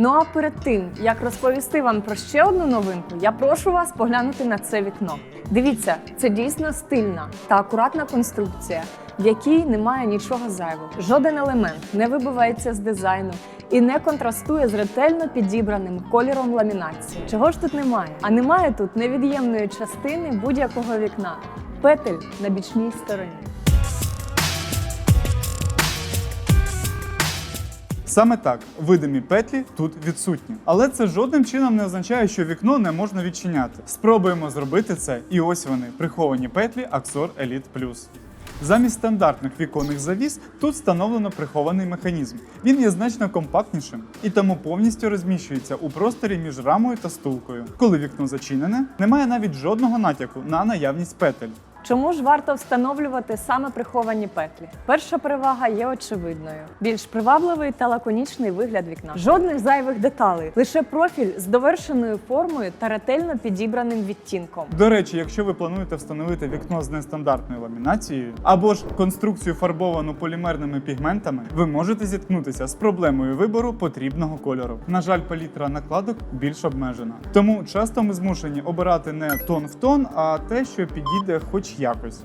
Ну а перед тим, як розповісти вам про ще одну новинку, я прошу вас поглянути на це вікно. Дивіться, це дійсно стильна та акуратна конструкція, в якій немає нічого зайвого. Жоден елемент не вибивається з дизайну і не контрастує з ретельно підібраним кольором ламінації. Чого ж тут немає? А немає тут невід'ємної частини будь-якого вікна петель на бічній стороні. Саме так, видимі петлі тут відсутні. Але це жодним чином не означає, що вікно не можна відчиняти. Спробуємо зробити це, і ось вони приховані петлі Axor Elite Plus. Замість стандартних віконних завіс тут встановлено прихований механізм. Він є значно компактнішим і тому повністю розміщується у просторі між рамою та стулкою. Коли вікно зачинене, немає навіть жодного натяку на наявність петель. Чому ж варто встановлювати саме приховані петлі? Перша перевага є очевидною: більш привабливий та лаконічний вигляд вікна. Жодних зайвих деталей, лише профіль з довершеною формою та ретельно підібраним відтінком. До речі, якщо ви плануєте встановити вікно з нестандартною ламінацією або ж конструкцію фарбовану полімерними пігментами, ви можете зіткнутися з проблемою вибору потрібного кольору. На жаль, палітра накладок більш обмежена. Тому часто ми змушені обирати не тон в тон, а те, що підійде хоч якось.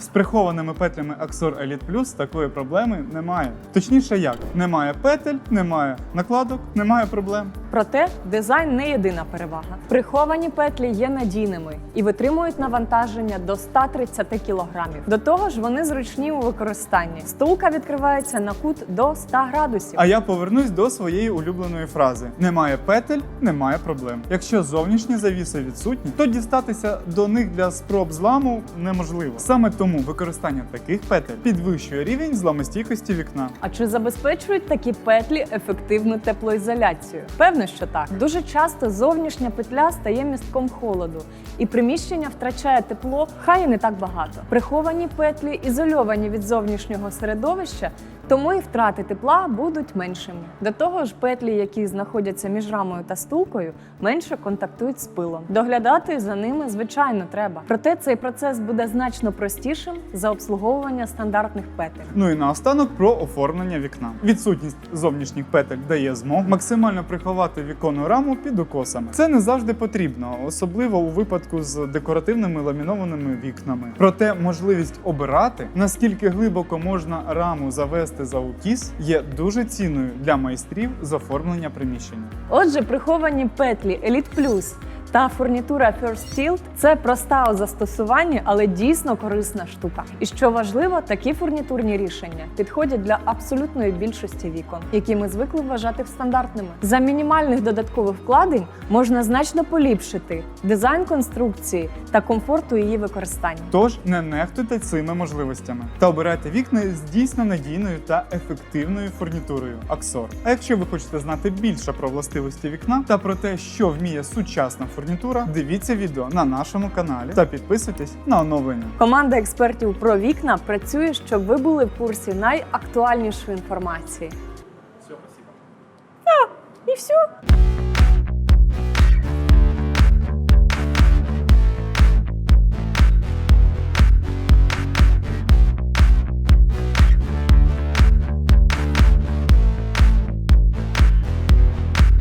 З прихованими петлями Axor Elite Plus такої проблеми немає. Точніше, як немає петель, немає накладок, немає проблем. Проте дизайн не єдина перевага. Приховані петлі є надійними і витримують навантаження до 130 кг. До того ж, вони зручні у використанні. Стулка відкривається на кут до 100 градусів. А я повернусь до своєї улюбленої фрази: немає петель, немає проблем. Якщо зовнішні завіси відсутні, то дістатися до них для спроб зламу неможливо. Саме тому використання таких петель підвищує рівень зламостійкості вікна. А чи забезпечують такі петлі ефективну теплоізоляцію? Певно, що так. Дуже часто зовнішня петля стає містком холоду, і приміщення втрачає тепло, хай і не так багато. Приховані петлі ізольовані від зовнішнього середовища, тому і втрати тепла будуть меншими. До того ж, петлі, які знаходяться між рамою та стулкою, менше контактують з пилом. Доглядати за ними, звичайно, треба. Проте цей процес буде значно простішим за обслуговування стандартних петель. Ну і наостанок про оформлення вікна. Відсутність зовнішніх петель дає змогу максимально приховати віконну раму під укосами. Це не завжди потрібно, особливо у випадку з декоративними ламінованими вікнами. Проте можливість обирати, наскільки глибоко можна раму завести за укіс, є дуже цінною для майстрів з оформлення приміщення. Отже, приховані петлі Elite Plus та фурнітура First Tilt – це проста у застосуванні, але дійсно корисна штука. І що важливо, такі фурнітурні рішення підходять для абсолютної більшості вікон, які ми звикли вважати стандартними. За мінімальних додаткових вкладень можна значно поліпшити дизайн конструкції та комфорту її використання. Тож не нехтуйте цими можливостями та обирайте вікна з дійсно надійною та ефективною фурнітурою Axor. А якщо ви хочете знати більше про властивості вікна та про те, що вміє сучасна фурнітура, дивіться відео на нашому каналі та підписуйтесь на оновлення. Команда експертів про вікна працює, щоб ви були в курсі найактуальнішої інформації. Все, спасибо. А, і все.